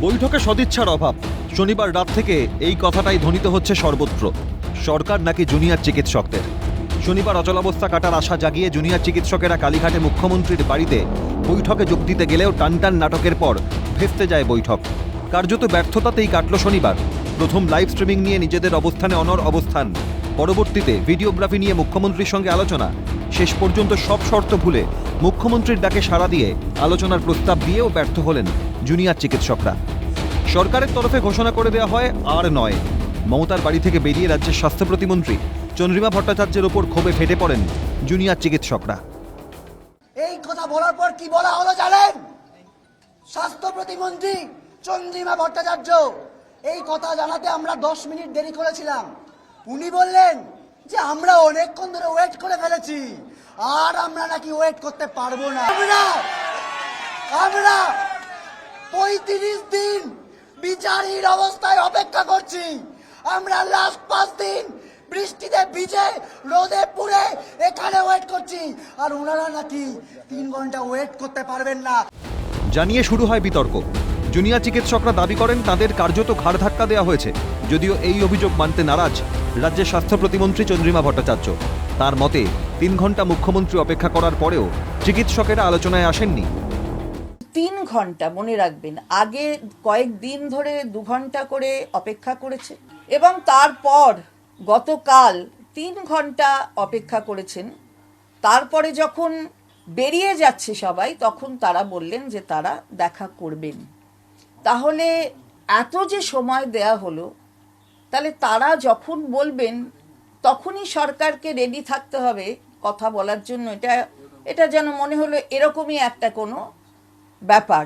বৈঠকে সদিচ্ছার অভাব। শনিবার রাত থেকে এই কথাটাই ধ্বনিত হচ্ছে সর্বত্র। সরকার নাকি জুনিয়র চিকিৎসকদের। শনিবার অচলাবস্থা কাটার আশা জাগিয়ে জুনিয়র চিকিৎসকেরা কালীঘাটে মুখ্যমন্ত্রীর বাড়িতে বৈঠকে যোগ দিতে গেলেও টানটান নাটকের পর ভেস্তে যায় বৈঠক। কার্যত ব্যর্থতাতেই কাটল শনিবার। প্রথম লাইভ স্ট্রিমিং নিয়ে নিজেদের অবস্থানে অনর অবস্থান। পরবর্তীতে ভিডিওগ্রাফি নিয়ে মুখ্যমন্ত্রীর সঙ্গে আলোচনা। শেষ পর্যন্ত সব শর্ত ভুলে মুখ্যমন্ত্রীর ডাকে সাড়া দিয়ে আলোচনার প্রস্তাব দিয়েও ব্যর্থ হলেন জুনিয়র চিকিৎসকরা। সরকারের তরফে ঘোষণা করে দেওয়া হয় আর নয়। মমতার বাড়ি থেকে বেরিয়ে রাজ্যের স্বাস্থ্য প্রতিমন্ত্রী চন্দ্রিমা ভট্টাচার্যের ওপর ক্ষোভে ফেটে পড়েন জুনিয়র চিকিৎসকরা। এই কথা বলার পর কি বলা হলো জানেন? স্বাস্থ্য প্রতিমন্ত্রী চন্দ্রিমা ভট্টাচার্য, এই কথা জানাতে আমরা দশ মিনিট দেরি করেছিলাম। উনি বললেন যে আমরা অনেকক্ষণ ধরে ওয়েট করে ফেলেছি। আর আমরা নাকি ওয়েট করতে পারব না। আমরা আমরা পঁয়ত্রিশ দিন বিচারহীন অবস্থায় অপেক্ষা করছি। আমরা লাস্ট পাঁচ দিন বৃষ্টিতে ভিজে রোদে পুড়ে এখানে ওয়েট করছি। আর ওনারা নাকি তিন ঘণ্টা ওয়েট করতে পারবেন না। জানিয়ে শুরু হয় বিতর্ক। জুনিয়র চিকিৎসকরা দাবি করেন তাদের কার্যত ঘাড় ধাক্কা দেওয়া হয়েছে। যদিও এই অভিযোগ মানতে নারাজ রাজ্যের স্বাস্থ্য প্রতিমন্ত্রী চন্দ্রিমা ভট্টাচার্য। তার মতে, তিন ঘণ্টা মুখ্যমন্ত্রী অপেক্ষা করার পরেও চিকিৎসকেরা আলোচনায় আসেননি। তিন ঘণ্টা মনে রাখবেন, আগে কয়েকদিন ধরে দু ঘণ্টা করে অপেক্ষা করেছে এবং তারপর গতকাল তিন ঘণ্টা অপেক্ষা করেছেন। তারপরে যখন বেরিয়ে যাচ্ছে সবাই, তখন তারা বললেন যে তারা দেখা করবেন। তাহলে এত যে সময় দেয়া হলো, তাহলে তারা যখন বলবেন, তখনই সরকারকে রেডি থাকতে হবে কথা বলার জন্য। এটা এটা যেন মনে হলো এরকমই একটা কোনো ব্যাপার।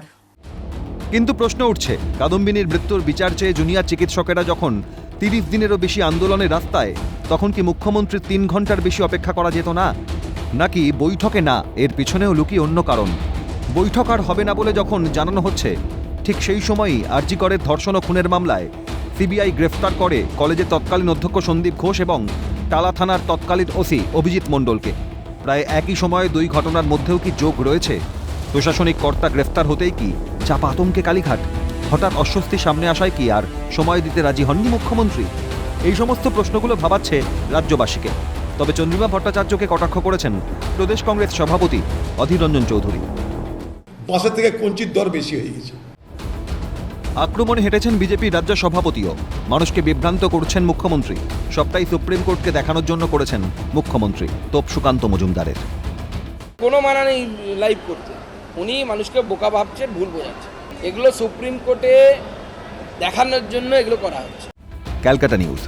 কিন্তু প্রশ্ন উঠছে, কাদম্বিনীর মৃত্যুর বিচার চেয়ে জুনিয়র চিকিৎসকেরা যখন তিরিশ দিনেরও বেশি আন্দোলনের রাস্তায়, তখন কি মুখ্যমন্ত্রীর তিন ঘণ্টার বেশি অপেক্ষা করা যেত না? নাকি বৈঠকে না, এর পিছনেও লুকিয়ে অন্য কারণ? বৈঠক আর হবে না বলে যখন জানানো হচ্ছে ঠিক সেই সময়ই আরজিকরের ধর্ষণ ও খুনের মামলায়। সিবিআই গ্রেফতার করে কলেজের তৎকালীন অধ্যক্ষ সন্দীপ ঘোষ এবং টালা থানার তৎকালীন ওসি অভিজিৎ মণ্ডলকে। প্রায় একই সময়ে দুই ঘটনার মধ্যেও কি যোগ রয়েছে? প্রশাসনিক কর্তা গ্রেফতার হতেই কি? চাপা আতঙ্কে কালীঘাট। হঠাৎ অস্বস্তি সামনে আসায় কি আর সময় দিতে রাজি হননি মুখ্যমন্ত্রী? এই সমস্ত প্রশ্নগুলো ভাবাচ্ছে রাজ্যবাসীকে। তবে চন্দ্রিমা ভট্টাচার্যকে কটাক্ষ করেছেন প্রদেশ কংগ্রেস সভাপতি অধীর রঞ্জন চৌধুরী। বাসের থেকে কঞ্চির দর বেশি হয়ে গেছে। আক্রমণে হেঁটেছেন বিজেপির রাজ্য সভাপতিও। মানুষকে বিভ্রান্ত করছেন মুখ্যমন্ত্রী। সবটাই সুপ্রিম কোর্টকে দেখানোর জন্য করেছেন মুখ্যমন্ত্রী তোপ সুকান্ত মজুমদারের। কোনো মানা নেই লাইভ করতে। উনি মানুষকে বোকা ভাবছে ভুল বোঝাচ্ছে এগুলো সুপ্রিম কোর্টে দেখানোর জন্য এগুলো করা হচ্ছে। ক্যালকাটা নিউজ।